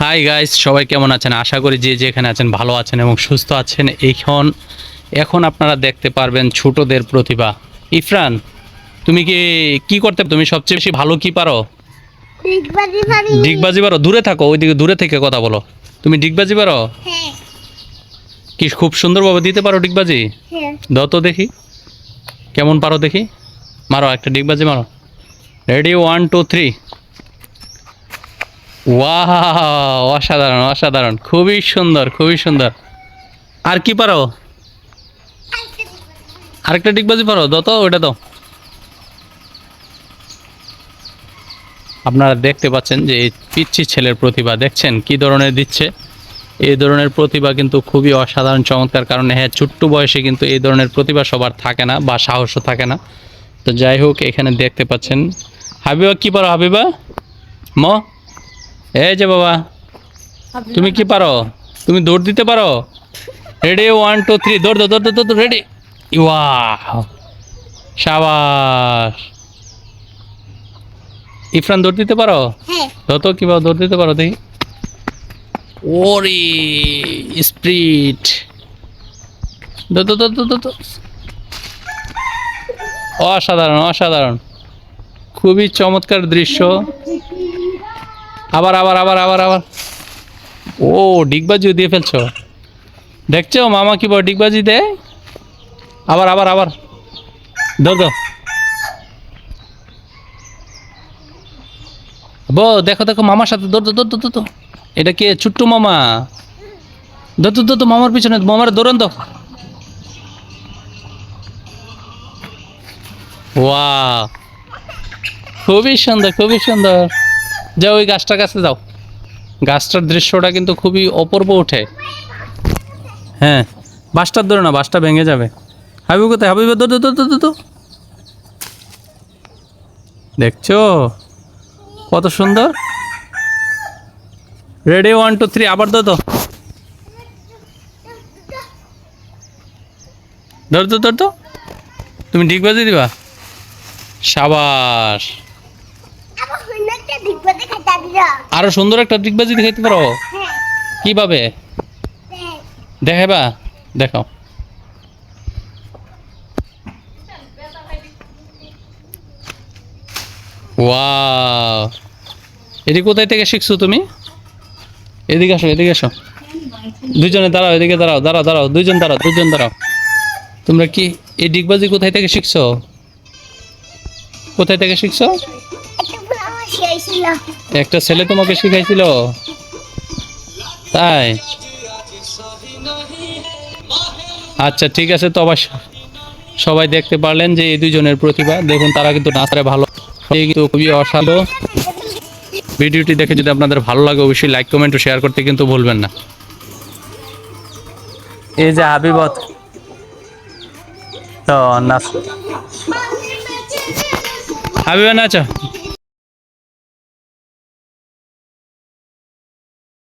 Hi guys সবাই কেমন আছেন? আশা করি যে যেখানে আছেন ভালো আছেন এবং সুস্থ আছেন। এখন এখন আপনারা দেখতে পারবেন ছোটদের প্রতিভা। ইফরান তুমি কি কি করতে তুমি সবচেয়ে বেশি ভালো কি পারো? ডিগবাজি পারো। দূরে থাকো ওইদিকে দূরে থেকে কথা বলো। তুমি ডিগবাজি পারো? হ্যাঁ। কি খুব সুন্দরভাবে দিতে পারো ডিগবাজি? হ্যাঁ। দাও তো দেখি। কেমন পারো দেখি? মারো একটা ডিগবাজি মারো। রেডি ওয়ান টু থ্রি ওয়াহ অসাধারণ অসাধারণ। খুবই সুন্দর খুবই সুন্দর। আর কি পারো? আরেকটা ডিগবাজি পারো? দাও তো, ওইটা দাও। আপনারা দেখতে পাচ্ছেন যে এই পিচ্ছি ছেলের প্রতিভা, দেখছেন কি ধরনের দিচ্ছে? এই ধরনের প্রতিভা কিন্তু খুবই অসাধারণ, চমৎকার, কারণে হ্যাঁ ছোট্ট বয়সে কিন্তু এই ধরনের প্রতিভা সবার থাকে না বা সাহসও থাকে না। তো যাই হোক, এখানে দেখতে পাচ্ছেন। হাবিবা, কি পারো হাবিবা? ম? এই যে বাবা তুমি কি পারো? তুমি দৌড় দিতে পারো? রেডি ওয়ান টু থ্রি দৌড় দৌড় দৌড় দৌড় রেডি সাবাস! ইফরান দৌড় দিতে পারো? হ্যাঁ। তত কীভাবে দৌড় দিতে পারো দেখি। ওরে স্প্রিট। অসাধারণ অসাধারণ। খুবই চমৎকার দৃশ্য। আবার আবার আবার আবার আবার। ও, ডিগবাজিও দিয়ে ফেলছো? দেখছ, মামা কি বল, ডিগবাজি দে আবার আবার আবার। ধর বো, দেখো দেখো, মামার সাথে দৌড় দৌড় দৌড় দৌড় এটা কে? ছোট্ট মামা। দৌড় দৌড় দৌড় মামার পিছনে, মামার দৌড়ান তো ওয়া খুবই সুন্দর খুবই সুন্দর। যাও, ওই গাছটার কাছে যাও। গাছটার দৃশ্যটা কিন্তু খুবই অপূর্ব ওঠে। হ্যাঁ বাসটার ধরে না, বাসটা ভেঙে যাবে। হাবিব কোথায়? হাবিব দৌড় দৌড় দেখছ? কত সুন্দর। রেডি ওয়ান টু থ্রি আবার দাও তো ধর তো তো তুমি ঠিক বাজে দিবা? সাবাস। আরও সুন্দর একটা ডিগবাজি দেখাইতে পারো? হ্যাঁ। কীভাবে? দেখাবা দেখাও। ওয়াও। এটি কোথায় থেকে শিখছো তুমি? এদিকে আসো এদিকে আসো। দুজনে দাঁড়াও এদিকে দাঁড়াও দাঁড়াও দাঁড়াও দুজন দাঁড়াও দুজন দাঁড়াও। তোমরা কি এই ডিগবাজি কোথায় থেকে শিখছো? কোথায় থেকে শিখছো? একটা ছেলে তোমাকে শিখাইছিল? তাই? আচ্ছা ঠিক আছে, তো আবার সবাই দেখতে পারলেন যে এই দুজনের প্রতিভা। দেখুন, তারা কিন্তু নাচে ভালো। কিন্তু খুবই অসাধারণ ভিডিওটি দেখে যদি আপনাদের ভালো লাগে, অবশ্যই লাইক কমেন্ট ও শেয়ার করতে কিন্তু ভুলবেন না। এই যে হাবিবত। তো নাচ হাবিবা